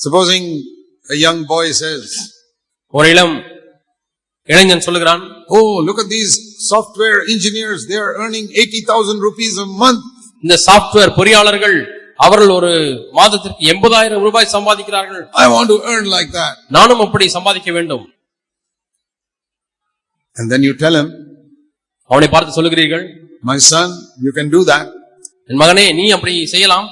Supposing a young boy says, ஒரு இளம் இளைஞன் சொல்லுகிறான் Oh, look at these software engineers. They are earning 80,000 rupees a month. இந்த software பொறியாளர்கள் அவர்கள் ஒரு மாதத்திற்கு எண்பதாயிரம் ரூபாய் சம்பாதிக்கிறார்கள் I want to earn like that. நானும் அப்படி சம்பாதிக்க வேண்டும் And then you tell him, அவனை பார்த்து சொல்லுகிறீர்கள் My son, you can do that, என் மகனே நீ அப்படி செய்யலாம்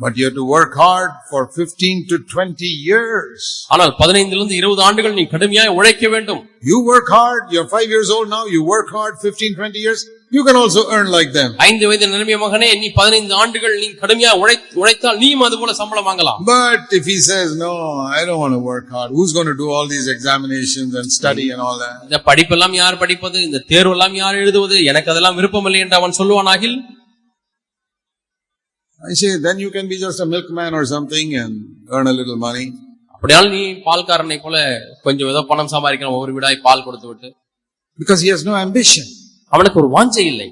but you have to work hard for 15 to 20 years. ஆனால் பதினைந்திலிருந்து இருபது ஆண்டுகள் நீ கடுமையாய் உழைக்க வேண்டும் You work hard. You're five years old now. You work hard 15, 20 years. You can also earn like them. ஐந்து வயது நிலைமைய மகனே நீ பதினைந்து ஆண்டுகள் நீ கடுமையா உழை உழைத்தால் நீயும் அது போல சம்பளம் வாங்கலாம் But if he says, no, I don't want to work hard, who's going to do all these examinations and study and all that? இந்த படிப்பெல்லாம் யார் படிப்பது இந்த தேர்வெல்லாம் யார் எழுதுவது எனக்கு அதெல்லாம் விருப்பம் இல்லை என்று அவன் சொல்லுவானாகில் I say, then you can be just a milkman or something and earn a little money. அப்படியால் நீ பால்காரனை போல கொஞ்சம் ஏதோ பணம் சம்பாதிக்கலாம் ஒவ்வொரு வீடாய் பால் கொடுத்து விட்டு Because he has no ambition. அவனுக்கு ஒரு வாஞ்சை இல்லை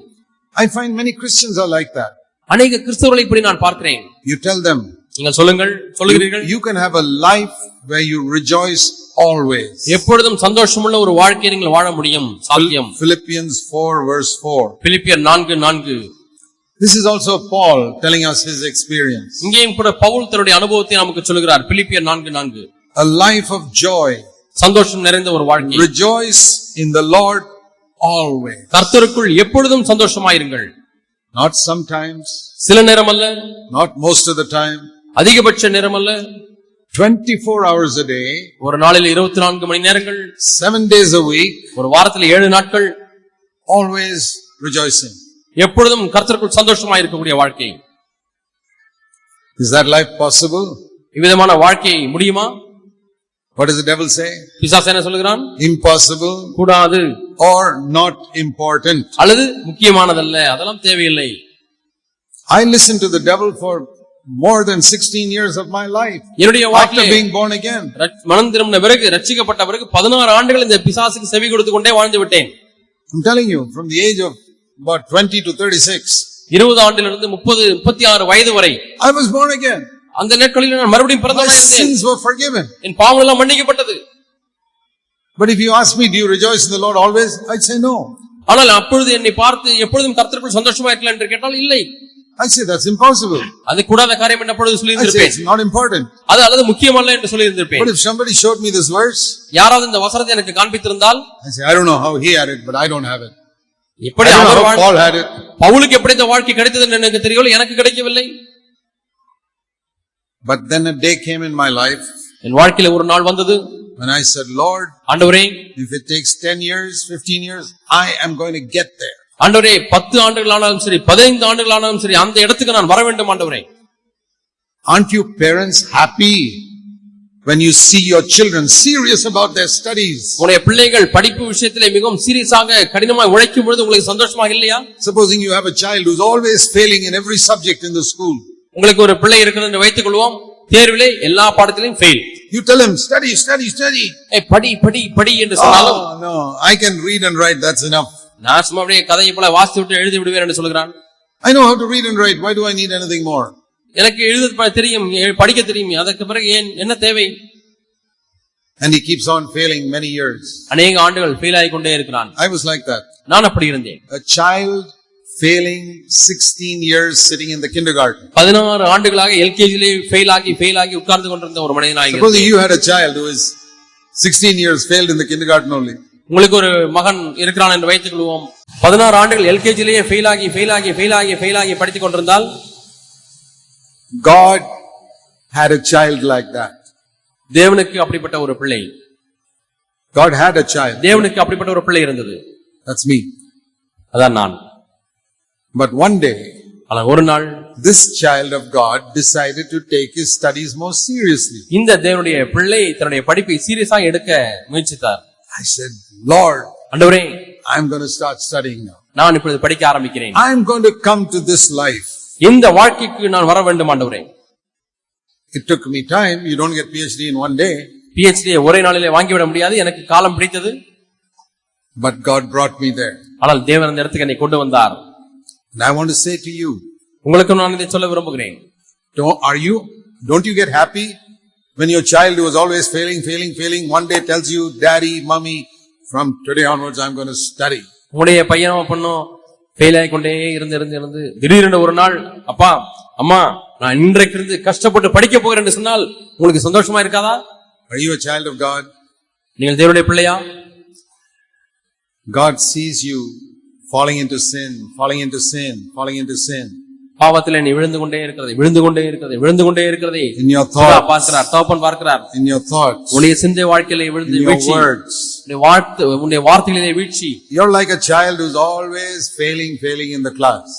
I find many Christians are like that. அநேக கிறிஸ்தவர்களை இப்படி நான் பார்க்கிறேன் You tell them, நீங்கள் சொல்லுங்கள் சொல்லுகிறீர்கள் you can have a life where you rejoice always. எப்பொழுதும் சந்தோஷமுள்ள ஒரு வாழ்க்கையை நீங்கள் வாழ முடியும் சாத்தியம் Philippians 4 verse 4. பிலிப்பியர் நான்கு நான்கு This is also Paul telling us his experience. இங்கேயும் கூட பவுல் தன்னுடைய அனுபவத்தை நமக்கு சொல்லுகிறார். பிலிப்பியர் நான்கு நான்கு. A life of joy. சந்தோஷம் நிறைந்த ஒரு வாழ்க்கை. Rejoice in the Lord always. கர்த்தருக்குள் எப்பொழுதும் சந்தோஷமாயிருங்கள். Not sometimes, சில நேரம் அல்ல not most of the time. அதிகபட்ச நேரம் அல்ல 24 hours a day, ஒரு நாளில் இருபத்தி நான்கு மணி நேரங்கள். 7 days a week, ஒரு வாரத்தில் ஏழு நாட்கள். Always rejoicing. எப்பொழுதும் கர்த்தருக்குள் சந்தோஷமா இருக்கக்கூடிய வாழ்க்கை Is that life possible? இவ்விதமான வாழ்க்கை முடியுமா does the devil say? பிசாசு என்ன சொல்லுகிறான் Impossible கூடாது or not important. அல்லது முக்கியமானதல்ல அதெல்லாம் தேவையில்லை I listened to the devil for more than 16 years of my life என்னுடைய after வாழ்க்கையை being born again. மனம் திரும்பின பிறகு ரட்சிக்கப்பட்ட பிறகு பதினாறு ஆண்டுகள் இந்த பிசாசுக்கு செவி கொடுத்து கொண்டே வாழ்ந்து விட்டேன் I'm telling you, from the age of about 20 to 36, இருபது ஆண்டிலிருந்து முப்பது முப்பத்தி ஆறு வயது வரை I was born again. அந்த நாட்களில் நான் மறுபடியும் My பிறந்தவனாக இருந்தேன் sins were forgiven. என் பாவம் எல்லாம் மன்னிக்கப்பட்டது But if you ask me, do you rejoice in the Lord always? I'd say no. ஆனால் அப்பொழுது என்னை பார்த்து எப்பொழுதும் கர்த்தருக்குள் சந்தோஷமா இருக்கலாம் என்று கேட்டால் இல்லை I say that's impossible. அது கூடாத காரியம் என்று அப்பொழுது சொல்லி I say இருந்திருப்பேன் it's not important. அது அல்லது முக்கியமல்ல என்று சொல்லி இருந்திருப்பேன் But if somebody showed me this verse, யாராவது இந்த வசனத்தை எனக்கு காண்பித்திருந்தால் I say, I don't know how he had it, but I don't have it. எப்படி அவர். பவுலுக்கு எப்படி இந்த வாழ்க்கை கிடைத்தது என்று எனக்கு தெரியவில்லை. எனக்கு கிடைக்கவில்லை. But then a day came in my life என் வாழ்க்கையில ஒரு நாள் வந்தது. when I said, Lord, ஆண்டவரே if it takes 10 years, 15 years, I am going to get there. ஆண்டவரே பத்து ஆண்டுகள் ஆனாலும் சரி பதினைந்து ஆண்டுகள் ஆனாலும் சரி அந்த இடத்துக்கு நான் வர வேண்டும் ஆண்டவரே. Aren't you parents happy? when you see your children serious about their studies? உங்களுடைய பிள்ளைகள் படிப்பு விஷயத்திலே மிகவும் சீரியஸாக கடினமாய் உழைக்கும் பொழுது உங்களுக்கு சந்தோஷமாக இல்லையா Supposing you have a child who's always failing in every subject in the school. உங்களுக்கு ஒரு பிள்ளை இருக்கிறது என்று வைத்துக் கொள்வோம் தேர்விலே எல்லா பாடத்திலையும் fail You tell him, study, study, study. படி படி படி என்று சொன்னாலும் Oh, no, I can read and write, that's enough. நான் சும்மா அப்படியே கதையை போல வாசித்து விட்டு எழுதி விடுவேன் என்று சொல்கிறான் I know how to read and write, why do I need anything more? எனக்கு எழுத தெரியும் படிக்க தெரியும் அதற்கு பிறகு ஏன் என்ன தேவை And he keeps on failing many years. அநேக ஆண்டுகள் ஃபெயில் ஆகி கொண்டே இருக்கிறான் I was like that. நான் அப்படி இருந்தேன் A child failing 16 years sitting in the kindergarten. ஆண்டுகளாக எல்கேஜிலே ஃபெயில் ஆகி ஃபெயில் ஆகி உட்கார்ந்து கொண்டிருந்த ஒரு மனிதனாக Supposing you had a child who is 16 years failed in the kindergarten only. உங்களுக்கு ஒரு மகன் இருக்கிறான் என்று வைத்துக் கொள்வோம் பதினாறு ஆண்டுகள் எல்கேஜிலேயே ஃபெயில் ஆகி ஃபெயில் ஆகி ஃபெயில் ஆகி ஃபெயில் ஆகி படித்துக் கொண்டிருந்தால் God had a child like that. தேவனுக்கு அப்படிப்பட்ட ஒரு பிள்ளை God had a child. தேவனுக்கு அப்படிப்பட்ட ஒரு பிள்ளை இருந்தது That's me. அதான் நான் But one day, ஆனால் ஒரு நாள் this child of God decided to take his studies more seriously. இந்த தேவனுடைய பிள்ளை தன்னுடைய படிப்பை சீரியஸாக எடுக்க முயற்சித்தார் I said, Lord, ஆண்டவரே I'm going to start studying now. நான் இப்பொழுது படிக்க ஆரம்பிக்கிறேன் I'm going to come to this life. இந்த வாழ்க்கைக்கு நான் வர வேண்டும் ஆண்டவரே It took me time. You don't get PhD in one day. PhD ஒரே நாளிலே வாங்கிவிட முடியாது எனக்கு காலம் பிடித்தது But God brought me there. ஆனால் தேவன் அந்த இடத்துக்கு என்னை கொண்டு வந்தார் And I want to say to you, உங்களுக்கு நான் இதை சொல்ல விரும்புகிறேன் don't, are you, don't you get happy When your child was always failing, failing, failing, one day tells you, daddy, mummy, from today onwards I'm going to study. உங்களுடைய பையனும் பொண்ணும் fail ஆகி கொண்டே இருந்து இருந்து இருந்து திடீரென்று ஒரு நாள் அப்பா அம்மா நான் இன்றைக்கு இருந்து கஷ்டப்பட்டு படிக்க போகிறேன் சொன்னால் உங்களுக்கு சந்தோஷமா இருக்காதா Are you a child of God? நீங்கள் தேவனுடைய பிள்ளையா God sees you falling into sin, falling into sin, falling into sin. பாவத்தில் நீ விழுந்து கொண்டே இருக்கிறதை விழுந்து கொண்டே இருக்கிறதை விழுந்து கொண்டே இருக்கிறதை your பிதா thought, பார்க்கிறார் தகப்பன் பார்க்கிறார் in your thoughts, உன்னுடைய சிந்தை வாழ்க்கையில விழுந்து வீழ்ச்சி. உன்னுடைய வாழ்த்து உன்னுடைய வார்த்தைகளிலே வீழ்ச்சி You're like a child who's always failing, failing in the class.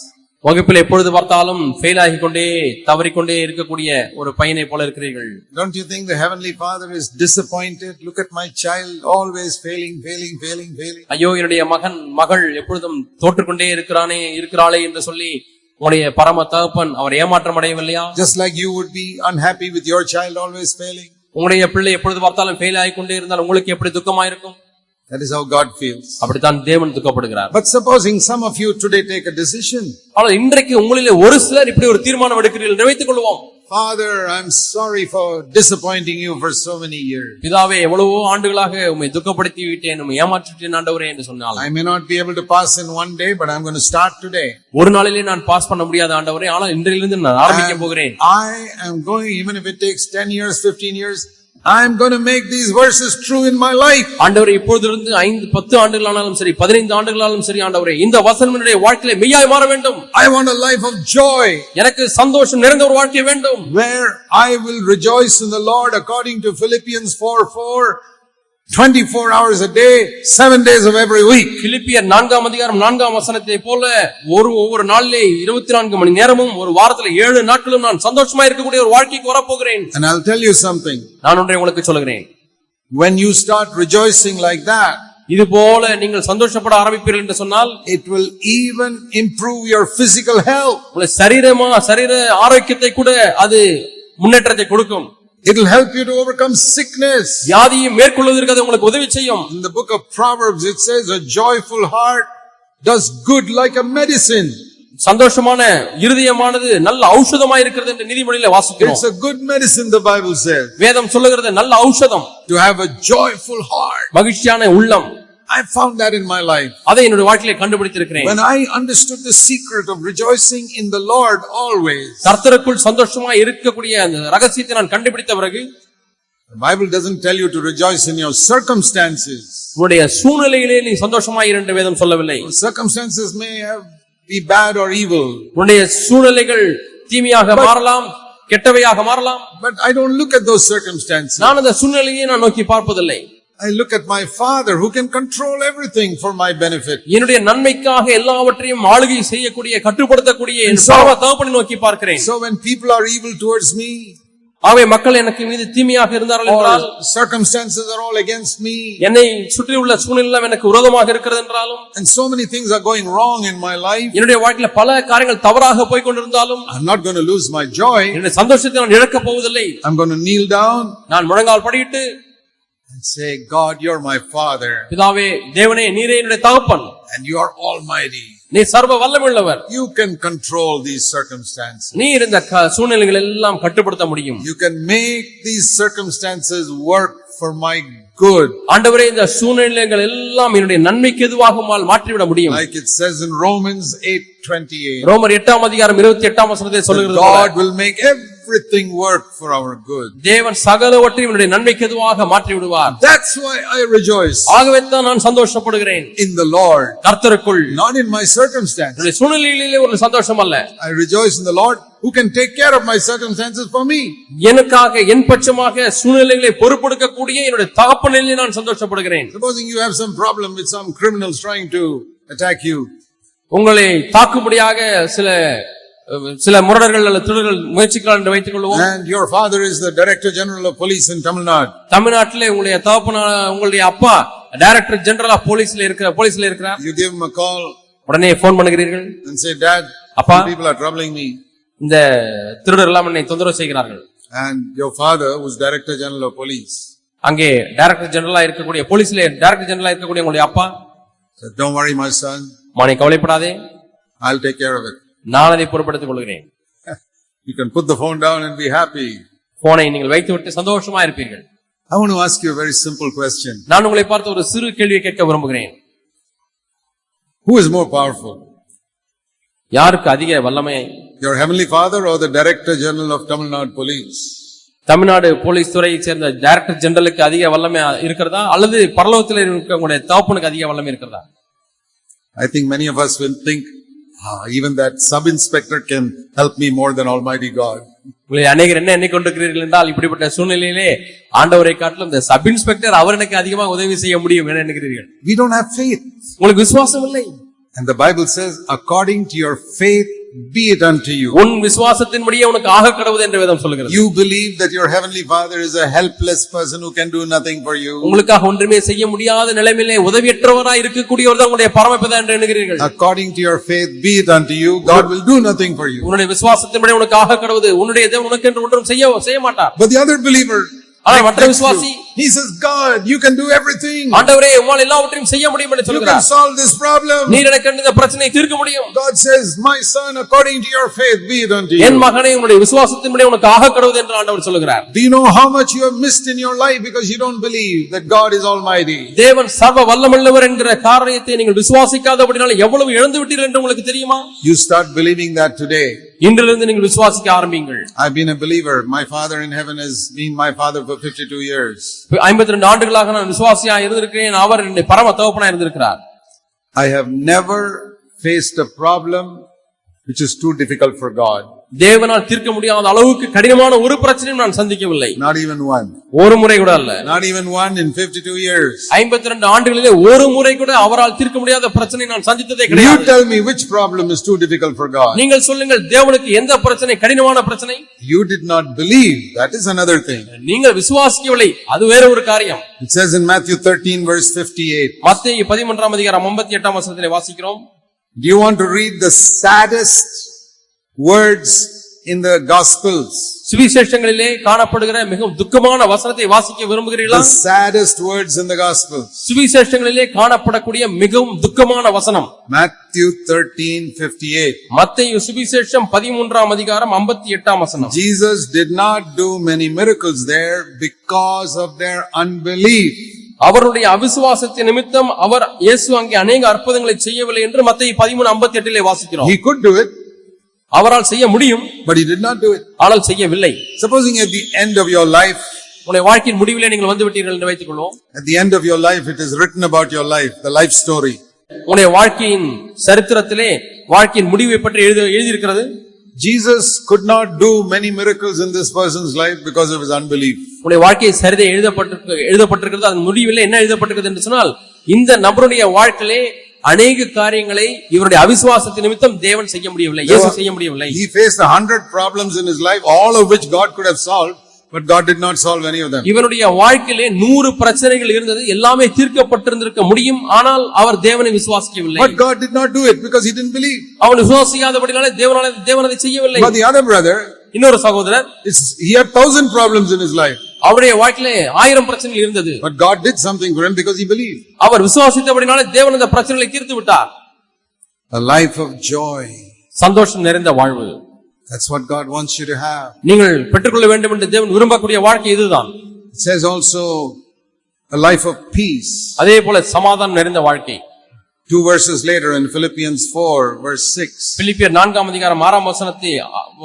வகுப்பில் எப்பொழுது பார்த்தாலும் ஃபெயில் ஆகி கொண்டே தவறிக்கொண்டே இருக்கக்கூடிய ஒரு பையனை போல இருக்கிறீர்கள் Don't you think the Heavenly Father is disappointed? Look at my child, always failing, failing, failing, failing. ஐயோ என்னுடைய மகன் மகள் எப்பொழுதும் தோற்றுக்கொண்டே இருக்கிறானே இருக்கிறாளே என்று சொல்லி உங்களுடைய பரம தகப்பன் அவர் ஏமாற்றம் அடையவில்லையா Just like you would be unhappy with your child always failing. உங்களுடைய பிள்ளை எப்பொழுது பார்த்தாலும் ஃபெயில் ஆகி கொண்டே இருந்தால் உங்களுக்கு எப்படி துக்கமா இருக்கும் That is how God feels. அப்படித்தான் தேவன் துக்கப்படுகிறார் But supposing some of you today take a decision. ஆனால் இன்றைக்கு உங்களிலே ஒரு சிலர் இப்படி ஒரு தீர்மானம் எடுக்கிறீர்கள் என்று வைத்துக் கொள்வோம் Father, I'm sorry for disappointing you for so many years. பிதாவே எவ்வளவோ ஆண்டுகளாக உம்மை துக்கப்படுத்தி விட்டேன் உம்மை ஏமாற்றிட்டேன் ஆண்டவரே என்று சொன்னால் I may not be able to pass in one day, but I'm going to start today. ஒரு நாளிலே நான் பாஸ் பண்ண முடியாத ஆண்டவரே ஆனால் இன்றிலிருந்து நான் ஆரம்பிக்க போகிறேன் I am going, even if it takes 10 years, 15 years, I'm going to make these verses true in my life. ஆண்டவரே இப்பொழுதிலிருந்து ஐந்து பத்து ஆண்டுகளானாலும் சரி பதினைந்து ஆண்டுகளாலும் சரி ஆண்டவரே இந்த வசனம் என்னுடைய வாழ்க்கையில மெய்யாய் மாற வேண்டும். I want a life of joy. எனக்கு சந்தோஷம் நிறைந்த ஒரு வாழ்க்கை வேண்டும். Where I will rejoice in the Lord according to Philippians 4 4, 24 hours a day, seven days of every week. பிலிப்பியர் நான்காம் அதிகாரம் நான்காம் வசனத்தை போல ஒரு ஒவ்வொரு நாளிலே இருபத்தி நான்கு மணி நேரமும் ஒரு வாரத்துல ஏழு நாட்களும் நான் சந்தோஷமா இருக்கக்கூடிய ஒரு வாழ்க்கைக்கு வரப்போகிறேன் And I'll tell you something. நான் ஒன்றை உங்களுக்கு சொல்லுகிறேன் When you start rejoicing like that, இது போல நீங்கள் சந்தோஷப்பட ஆரம்பிப்பீர்கள் என்று சொன்னால் it will even improve your physical health. உங்களை சரீரமா சரீர ஆரோக்கியத்தை கூட அது முன்னேற்றத்தை கொடுக்கும் It'll help you to overcome sickness. வியாதியை மேற்கொள்வதற்கு அது உங்களுக்கு உதவி செய்யும் In the book of Proverbs, it says, a joyful heart does good like a medicine. சந்தோஷமான இருதயமானது நல்ல ஔஷதமா இருக்கிறது என்று நீதிமொழியில வாசிக்கிறோம் It's a good medicine, the Bible says, வேதம் சொல்லுகிறது நல்ல ஔஷதம் to have a joyful heart. மகிழ்ச்சியான உள்ளம் I found that in my life. அதை என்னுடைய வாழ்க்கையில கண்டுபிடித்திருக்கிறேன் When I understood the secret of rejoicing in the Lord always, கர்த்தருக்குள் சந்தோஷமா இருக்கக்கூடிய அந்த ரகசியத்தை நான் கண்டுபிடித்த பிறகு the Bible doesn't tell you to rejoice in your circumstances. உன்னுடைய சூழ்நிலையிலே நீ சந்தோஷமா இரு என்று வேதம் சொல்லவில்லை Circumstances may have, be bad or evil, உன்னுடைய சூழ்நிலைகள் தீமையாக மாறலாம் கெட்டவையாக மாறலாம் but I don't look at those circumstances. நான் அந்த சூழ்நிலையை நான் நோக்கி பார்ப்பதில்லை I look at my Father who can control everything for my benefit. என்னுடைய நன்மைக்காக எல்லாவற்றையும் ஆளுகை செய்யக்கூடிய கட்டுப்படுத்தக்கூடிய என் பரம தகப்பனை நோக்கி பார்க்கிறேன். So when people are evil towards me, ஆகவே மக்கள் எனக்கு மீது தீமையாக இருந்தார்கள் என்றால் circumstances are all against me, என்னை சுற்றியுள்ள சூழ்நிலை எனக்கு விரோதமாக இருக்கிறது என்றாலும் and so many things are going wrong in my life, என்னுடைய வாழ்க்கையில பல காரியங்கள் தவறாக போய் கொண்டிருந்தாலும் I'm not going to lose my joy. என்னுடைய சந்தோஷத்தை நான் இழக்கப் போவதில்லை. I'm going to kneel down. நான் முழங்கால் படியிட்டு and say, God, you're my Father, பிதாவே தேவனே நீரே என்னுடைய தகப்பன் and you are almighty. நீ சர்வ வல்லமுள்ளவர் You can control these circumstances. நீர் இந்த சூழ்நிலைகள் எல்லாம் கட்டுப்படுத்த முடியும் You can make these circumstances work for my good. ஆண்டவரே இந்த சூழ்நிலைகள் எல்லாம் என்னுடைய நன்மைக்கு எதுவாகுமால் மாற்றிவிட முடியும் Like it says in Romans 8:28. ரோமர் எட்டாம் அதிகாரம் இருபத்தி எட்டாம் வசனத்தை சொல்லுகிறது போல, God will make everything work for our good. தேவன் சகலவற்றையும் என்னுடைய நன்மைக்கு எதுவாக மாற்றி விடுவார் That's why I rejoice ஆகவே தான் நான் சந்தோஷப்படுகிறேன் in the Lord, கர்த்தருக்குள் not in my circumstance. என்னுடைய சூழ்நிலையிலே ஒரு சந்தோஷம் அல்ல I rejoice in the Lord who can take care of my circumstances for me. எனக்காக என் பட்சமாக சூழ்நிலைகளை பொறுப்பெடுக்கக்கூடிய என்னுடைய தகப்பனிலே நான் சந்தோஷப்படுகிறேன் Supposing you have some problem with some criminals trying to attack you. உங்களை தாக்கும்படியாக சில சில முரடர்கள் அல்லது திருடர்கள் முயற்சிக்கிறார் என்று வைத்துக் கொள்வோம். And your father is the Director General of Police in Tamil Nadu. தமிழ்நாட்டிலே உங்களுடைய தகப்பன உங்களுடைய அப்பா டைரக்டர் ஜெனரல் ஆஃப் போலீஸ்ல இருக்கிற போலீஸ்ல இருக்கிறார். You give him a call உடனே போன் பண்ணுகிறீர்கள். and say, Dad, some people are troubling me. இந்த திருடர் எல்லாம் என்னை தொந்தரவு செய்கிறார்கள். And your father, who's Director General of Police, அங்கே டைரக்டர் ஜெனரலா இருக்கக்கூடிய போலீஸ்ல டைரக்டர் ஜெனரலா இருக்கக்கூடிய உங்களுடைய அப்பா. Don't worry, my son, மானை கவலைப்படாதே. I'll take care of it. நான் அதை பொறுப்படுத்திக் கொள்கிறேன் You can put the phone down and be happy. போனை நீங்கள் வைத்துவிட்டு சந்தோஷமா இருப்பீர்கள் I want to ask you a very simple question. நான் உங்களை பார்த்து ஒரு சிறு கேள்வியை கேட்க விரும்புகிறேன் Who is more powerful? யாருக்கு அதிக வல்லமை Your heavenly father or the director general of Tamil Nadu police? Tamil Nadu police துறையை சேர்ந்த டைரக்டர் ஜெனரலுக்கு அதிக வல்லமை இருக்கிறதா அல்லது பரலோகத்தில் இருக்க உங்களுடைய தகப்பனுக்கு அதிக வல்லமை இருக்கிறதா I think many of us will think, ah, even that sub inspector can help me more than Almighty God. உங்களை அநேகர் என்ன எண்ணிக்கொண்டிருக்கிறீர்கள் என்றால் இப்படிப்பட்ட சூழ்நிலையிலே ஆண்டவரை காட்டிலும் இந்த சப் இன்ஸ்பெக்டர் அவர் எனக்கு அதிகமாக உதவி செய்ய முடியும் என எண்ணுகிறீர்கள் We don't have faith. உங்களுக்கு விசுவாசம் இல்லை And the Bible says, according to your faith, be it unto you. உன் விசுவாசத்தின்படியே உனக்கு ஆக கடவுது என்று வேதம் சொல்கிறது You believe that your heavenly father is a helpless person who can do nothing for you. உங்களுக்காக ஒன்றுமே செய்ய முடியாத நிலைமையிலே உதவியற்றவராய் இருக்கக்கூடியவர் தான் உங்களுடைய பரமபிதா என்று எண்ணுகிறீர்கள் According to your faith, be it unto you. God will do nothing for you. உன்னுடைய விசுவாசத்தின்படி உனக்கு ஆக கடவுது உன்னுடைய தேவன் உனக்கு என்று ஒன்றும் செய்ய செய்ய மாட்டார் But the other believer, ஆனால் மற்ற next விசுவாசி he says, God, you can do everything. ஆண்டவரே உம்மால் எல்லாவற்றையும் செய்ய முடியும் என்று You can சொல்கிறார் solve this problem. நீர் எனக்கு இந்த பிரச்சனையை தீர்க்க முடியும் God says, my son, according to your faith, be it unto N you. மகனை உன்னுடைய விசுவாசத்தின்படி உனக்கு ஆக கடவுது என்று ஆண்டவர் சொல்லுகிறார் Do you know how much you have missed in your life because you don't believe that God is almighty? தேவன் சர்வ வல்லமுள்ளவர் என்கிற காரியத்தை நீங்கள் விசுவாசிக்காதபடினால எவ்வளவு இழந்து விட்டீர்கள் என்று உங்களுக்கு தெரியுமா You start believing that today. இன்றிலிருந்து நீங்கள் விசுவாசிக்க ஆரம்பிங்கள் I've been a believer. My father in heaven has been my father for 52 years. ஐம்பத்தி ரெண்டு ஆண்டுகளாக நான் விசுவாசியா இருந்திருக்கிறேன் அவர் என்னுடைய பரம தகப்பனா இருந்திருக்கிறார் I have never faced a problem which is too difficult for God. தேவனால் தீர்க்க முடியாத அளவுக்கு கடினமான ஒரு பிரச்சனையும் நான் சந்திக்கவில்லை Not even one. ஒரு முறை கூட அல்ல Not even one in 52 years. ஐம்பத்தி ரெண்டு ஆண்டுகளிலே ஒரு முறை கூட அவரால் தீர்க்க முடியாத பிரச்சனை நான் சந்தித்ததே You கிடையாது tell me which problem is too difficult for God. நீங்கள் சொல்லுங்கள் தேவனுக்கு எந்த பிரச்சனை கடினமான பிரச்சனை You did not believe. That is another thing. நீங்கள் விசுவாசிக்கவில்லை அது வேற ஒரு காரியம் It says in Matthew 13 verse 58. மத்திய பதிமூன்றாம் அதிகாரம் ஐம்பத்தி எட்டாம் வசனத்திலே வாசிக்கிறோம் Do you want to read the saddest words in the Gospels? சுவிசேஷங்களிலே காணப்படுகிற மிகவும் துக்கமான வசனத்தை வாசிக்க விரும்புகிறீர்களா saddest words in the Gospels. சுவிசேஷங்களிலே காணப்படக்கூடிய மிகவும் துக்கமான வசனம் Matthew 13 58. மத்திய சுவிசேஷம் பதிமூன்றாம் அதிகாரம் ஐம்பத்தி எட்டாம் வசனம் Jesus did not do many miracles there because of their unbelief. அவருடைய அவிசுவாசத்தின் நிமித்தம் அவர் இயேசு அங்கே அநேக அற்புதங்களை செய்யவில்லை என்று மத்திய பதிமூணு ஐம்பத்தி எட்டிலே வாசிக்கிறோம் He could do it, அவரால் செய்ய முடியும் but he did not do it. ஆனால் செய்யவில்லை Supposing at the end of your life, உங்களுடைய வாழ்க்கையின் முடிவிலே நீங்கள் வந்து விட்டீர்கள் என்று வைத்துக் கொள்வோம் at the end of your life, it is written about your life, the life story. உங்களுடைய வாழ்க்கையின் சரித்திரத்திலே வாழ்க்கையின் முடிவை பற்றி எழுதி எழுதியிருக்கிறது Jesus could not do many miracles in this person's life because of his unbelief. உங்களுடைய வாழ்க்கை சரிதை எழுதப்பட்டிருக்கு எழுதப்பட்டிருக்கிறது அதன் முடிவில் என்ன எழுதப்பட்டிருக்கிறது என்று சொன்னால் இந்த நபருடைய வாழ்க்கையிலே அநேக காரியங்களை இவருடைய அவிசுவாசத்தின் நிமித்தம் தேவன் செய்ய முடியவில்லை இயேசு செய்ய முடியவில்லை He faced a hundred problems in his life, all of which God could have solved, but God did not solve any of them. இவனுடைய வாழ்க்கையிலே நூறு பிரச்சனைகள் இருந்தது எல்லாமே தீர்க்கப்பட்டிருந்திருக்க முடியும் ஆனால் அவர் தேவனை விசுவாசிக்கவில்லை But God did not do it because he didn't believe. அவன் விசுவாசிக்காதபடினாலே தேவனால தேவன் அதை செய்யவில்லை But the other brother, இன்னொரு சகோதரர் it's, he had thousand problems in his life. அவருடைய வாழ்க்கையிலே ஆயிரம் பிரச்சனைகள் இருந்தது But God did something for him because he believed. அவர் விசுவாசித்தபடினாலே தேவன் அந்த பிரச்சனைகளை தீர்த்து விட்டார் A life of joy. சந்தோஷம் நிறைந்த வாழ்வு That's what God wants you to have. நீங்கள் பெற்றுக்கொள்ள வேண்டும் என்று தேவன் விரும்பக்கூடிய வாழ்க்கை இதுதான் It says also a life of peace. அதே போல சமாதானம் நிறைந்த வாழ்க்கை Two verses later in Philippians 4 verse 6. பிலிப்பியர் நான்காம் அதிகாரம் ஆறாம் வசனத்தை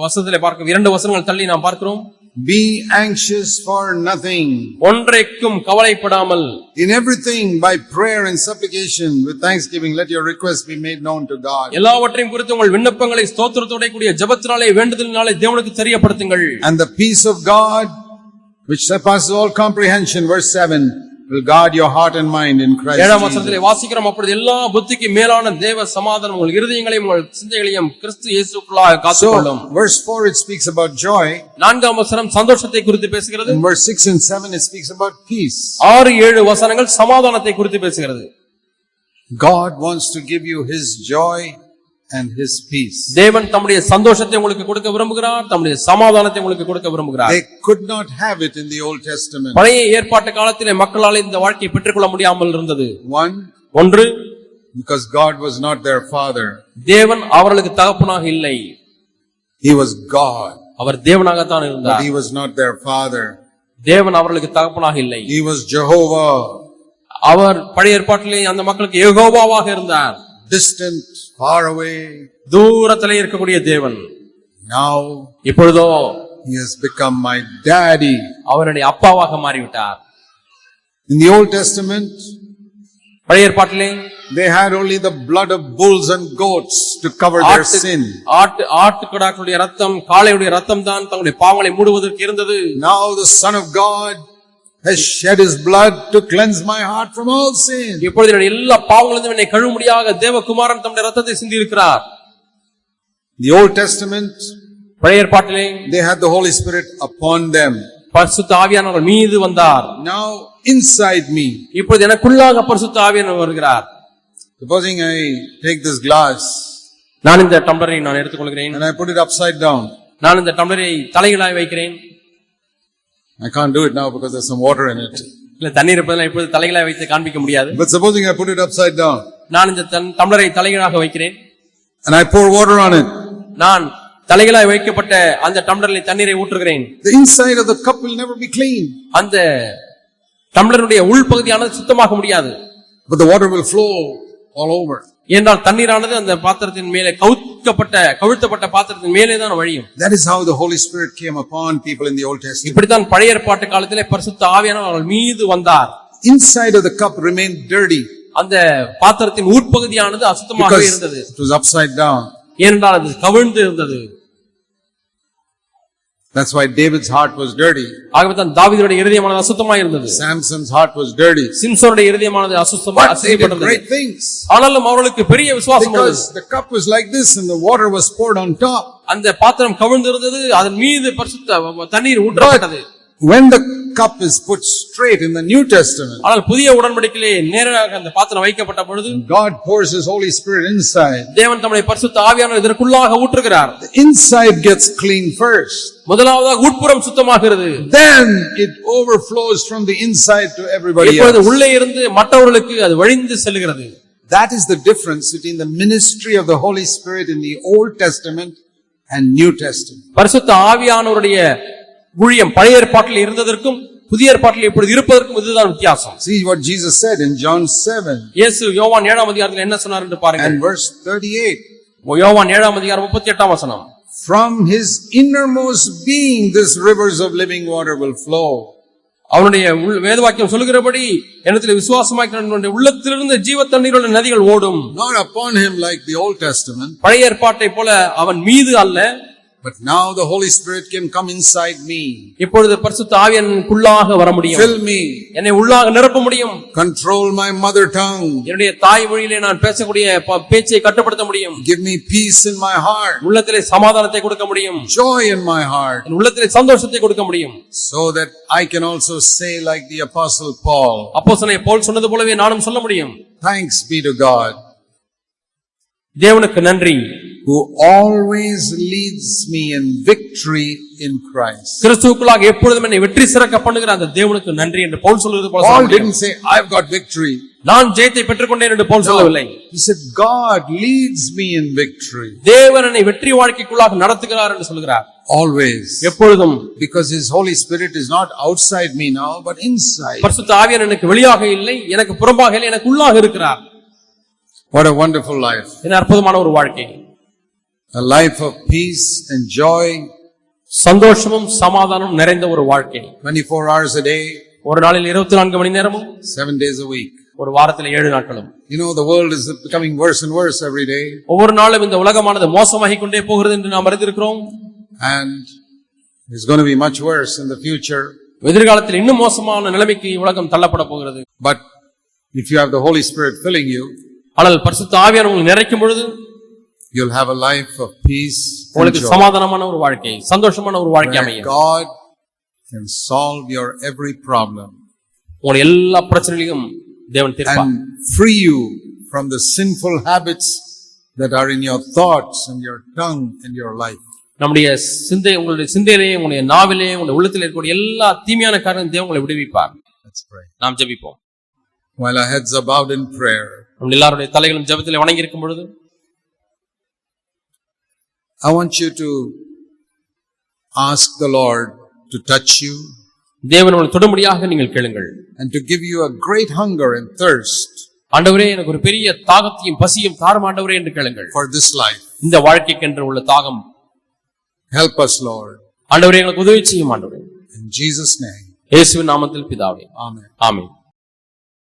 வசனத்திலே பார்க்க இரண்டு வசனங்கள் தள்ளி நாம் பார்க்கிறோம் Be anxious for nothing. ஒன்றைக்கும் கவலைப்படாமல் In everything by prayer and supplication with thanksgiving let your requests be made known to God. எல்லாவற்றையும் குறித்து உங்கள் விண்ணப்பங்களை ஸ்தோத்திரத்தோட கூடிய ஜெபத்தினாலே வேண்டுதலினாலே தேவனுக்கு தெரியப்படுத்துங்கள் And the peace of God which surpasses all comprehension verse 7 will guard your heart and mind in Christ ஏழாம். வசனத்திலே வாசிக்கிறோம் அப்பொழுது எல்லா புத்திக்கு மேலான தேவ சமாதானம் உங்கள் இருதயங்களையும் உங்கள் சிந்தைகளையும் கிறிஸ்து இயேசுக்குள்ளாக காத்துக்கொள்ளும் verse 4 it speaks about joy. நான்காம் வசனம் சந்தோஷத்தை குறித்து பேசுகிறது In verse 6 and 7 it speaks about peace. ஆறு ஏழு வசனங்கள் சமாதானத்தை குறித்து பேசுகிறது God wants to give you his joy and his peace. தேவன் தம்முடைய சந்தோஷத்தை உங்களுக்கு கொடுக்க விரும்புகிறார் தம்முடைய சமாதானத்தை உங்களுக்கு கொடுக்க விரும்புகிறார் They could not have it in the Old Testament. பழைய ஏற்பாட்டு காலத்திலே மக்களால் இந்த வாழ்க்கையை பெற்றுக்கொள்ள முடியாமல் இருந்தது One, ஒன்று because God was not their father. தேவன் அவர்களுக்கு தகப்பனாக இல்லை He was God. அவர் தேவனாகத்தான் இருந்தார் he was not their father. தேவன் அவர்களுக்கு தகப்பனாக இல்லை He was Jehovah, அவர் பழைய ஏற்பாட்டிலே அந்த மக்களுக்கு ஏகோபாவாக இருந்தார் distant, far away. தூரத்திலே இருக்கக்கூடிய தேவன் Now இப்பொழுதோ he has become my daddy. அவருடைய அப்பாவாக மாறிவிட்டார் In the Old Testament, பழைய ஏற்பாட்டிலே they had only the blood of bulls and goats to cover their ஆட்டு sin. ஆட்டு ஆட்டுக்கடாக்களுடைய ரத்தம் காளையுடைய ரத்தம் தான் தங்களுடைய பாவங்களை மூடுவதற்கு இருந்தது Now the Son of God has shed his blood to cleanse my heart from all sin. இப்பொழுது என்னுடைய எல்லா பாவங்களிலும் என்னை கழுவும்படியாக தேவகுமாரன் தம்முடைய ரத்தத்தை சிந்தி இருக்கிறார் The Old Testament, பழைய ஏற்பாட்டிலே they had the Holy Spirit upon them. பரிசுத்த ஆவியானவர் மீது வந்தார் Now inside me, இப்பொழுது எனக்குள்ளாக பரிசுத்த ஆவியானவர் வருகிறார் supposing I take this glass நான் இந்த டம்ளரை நான் எடுத்துக்கொள்கிறேன் and I put it upside down. நான் இந்த டம்ளரை தலைகளாய் வைக்கிறேன் I can't do it now because there's some water in it. இல்ல தண்ணீர் இருப்பதெல்லாம் இப்பொழுது தலைகளாய் வைத்து காண்பிக்க முடியாது But supposing I put it upside down நான் இந்த தன் டம்ளரை தலைகளாக வைக்கிறேன் and I pour water on it, நான் தலைகளாய் வைக்கப்பட்ட அந்த டம்ளரில் தண்ணீரை ஊற்றுகிறேன் the inside of the cup will never be clean, அந்த டம்ளருடைய உள்பகுதியானது சுத்தமாக முடியாது but the water will flow all over. ஏனென்றால் தண்ணீரானது அந்த பாத்திரத்தின் மேலே கவுக்கப்பட்ட கவிழ்த்தப்பட்ட பாத்திரத்தின் மேலே தான் வழியும். That is how the Holy Spirit came upon people in the Old Testament. இப்படித்தான் பழைய ஏற்பாட்டு காலத்திலே பரிசுத்த ஆவியானவர் அவர்கள் மீது வந்தார். Inside of the cup remained dirty. அந்த பாத்திரத்தின் உட்பகுதியானது அசுத்தமாக இருந்தது. it was upside down. ஏனென்றால் அது கவிழ்ந்து இருந்தது. That's why David's heart was dirty. ஆகவே தான் தாவீதுடைய இருதயமானது அசுத்தமாக இருந்தது Samson's heart was dirty. சிம்சோனுடைய இருதயமானது அசுத்தமாக அசுத்தப்பட்டது great things ஆனாலும் அவர்களுக்கு பெரிய விசுவாசம் இருந்தது. because the cup was like this and the water was poured on top. அந்த பாத்திரம் கவிழ்ந்து இருந்தது அதன் மீது பரிசுத்த தண்ணீர் ஊற்றப்பட்டது When the cup is put straight in the New Testament, ஆனால் புதிய உடன்படிக்கையிலே நேராக அந்த பாத்திரம் வைக்கப்பட்ட பொழுது God pours His Holy Spirit inside. தேவன் தம்முடைய பரிசுத்த ஆவியானவர் இதற்குள்ளாக ஊற்றுகிறார் The inside gets clean first. முதலாவதாக உட்புறம் சுத்தமாகிறது Then it overflows from the inside to everybody இப்பொழுது else. உள்ளே இருந்து மற்றவர்களுக்கு அது வழிந்து செல்கிறது That is the difference between the ministry of the Holy Spirit in the Old Testament and New Testament. பரிசுத்த ஆவியானவருடைய ஊழியம் பழைய ஏற்பாட்டில் இருந்ததற்கும் புதிய ஏற்பாட்டில் இப்பொழுது இருப்பதற்கும் இதுதான் வித்தியாசம். See what Jesus said in John 7 இயேசு யோவான் ஏழாம் அதிகாரத்தில் என்ன சொன்னார் என்று பாருங்கள். And verse 38. யோவான் ஏழாம் அதிகாரம் முப்பத்தி எட்டாம் வசனம். From his innermost being, this rivers of living water will flow. அவனுடைய உள் வேதவாக்கியம் சொல்லுகிறபடி என்னத்தில் விசுவாசமாக்கிற உள்ளத்திலிருந்து ஜீவ தண்ணீருள்ள நதிகள் ஓடும். Not upon him like the Old Testament, பழைய ஏற்பாட்டை போல அவன் மீது அல்ல but now the Holy Spirit can come inside me, இப்பொழுது பரிசுத்த ஆவியனுக்குள்ளாக வர முடியும். Fill me, என்னை உள்ளாக நிரப்ப முடியும். Control my mother tongue, என்னுடைய தாய் மொழியிலே நான் பேசக்கூடிய பேச்சை கட்டுப்படுத்த முடியும். Give me peace in my heart, உள்ளத்திலே சமாதானத்தை கொடுக்க முடியும். Joy in my heart, என் உள்ளத்திலே சந்தோஷத்தை கொடுக்க முடியும். So that I can also say, like the Apostle Paul, அப்போஸ்தலனை போல் சொன்னது போலவே நானும் சொல்ல முடியும். Thanks be to God, தேவனுக்கு நன்றி. Who always leads me in victory in Christ. கிறிஸ்துவுக்குள்ளாக எப்பொழுதும் என்னை வெற்றி சிறக்க பண்ணுகிற அந்த தேவனுக்கு நன்றி என்று பவுல் சொல்வது போல Paul didn't say, I've got victory. நான் ஜெயத்தை பெற்றுக்கொண்டேன் என்று பவுல் சொல்லவில்லை He said, God leads me in victory. தேவன் என்னை வெற்றி வாழ்க்கைக்குள்ளாக நடத்துகிறார் என்று சொல்கிறார் Always. எப்பொழுதும் Because His Holy Spirit is not outside me now, but inside. பரிசுத்த ஆவியன் எனக்கு வெளியாக இல்லை எனக்கு புறம்பாக இல்லை எனக்கு உள்ளாக இருக்கிறார் What a wonderful life. என்ன அற்புதமான ஒரு வாழ்க்கை A life of peace and joy, சந்தோஷமும் சமாதானமும் நிறைந்த ஒரு வாழ்க்கை 24 hours a day, ஒரு நாளில் இருபத்தி நான்கு மணி நேரமும் seven days a week. ஒரு வாரத்தில் ஏழு நாட்களும் You know, the world is becoming worse and worse every day. ஒவ்வொரு நாளும் இந்த உலகமானது மோசமாகிக் கொண்டே போகிறது என்று நாம் அறிந்திருக்கிறோம் And it's going to be much worse in the future. எதிர்காலத்தில் இன்னும் மோசமான நிலைமைக்கு உலகம் தள்ளப்பட போகிறது But if you have the Holy Spirit filling you, ஆனால் பரிசுத்த ஆவியார் உங்களை நிறைக்கும் பொழுது you'll have a life of peace and உங்களுக்கு joy. சமாதானமான ஒரு வாழ்க்கை சந்தோஷமான ஒரு வாழ்க்கை Where அமையும் God can solve your every problem உங்களுடைய எல்லா பிரச்சனைகளையும் தேவன் தீர்ப்பார் and free you from the sinful habits that are in your thoughts and your tongue and your life. நம்முடைய சிந்தை உங்களுடைய சிந்தையிலே உங்களுடைய நாவிலே உங்களுடைய உள்ளத்தில் இருக்கக்கூடிய எல்லா தீமையான காரணம் தேவன் உங்களை விடுவிப்பார் Let's pray. நாம் ஜெபிப்போம் While our heads are bowed in prayer, நம்ம எல்லாருடைய தலைகளும் ஜெபத்தில் வணங்கி இருக்கும் பொழுது I want you to Ask the Lord to touch you தேவன் உங்களை தொடும்படியாக நீங்கள் கேளுங்கள் and to give you a great hunger and thirst ஆண்டவரே எனக்கு ஒரு பெரிய தாகத்தையும் பசியும் தாரும் ஆண்டவரே என்று கேளுங்கள் for this life. இந்த வாழ்க்கைக்கென்று உள்ள தாகம் Help us, Lord. ஆண்டவரே எங்களுக்கு உதவி செய்யும் ஆண்டவரே In Jesus' name. இயேசுவின் நாமத்தில் பிதாவே Amen. ஆமென்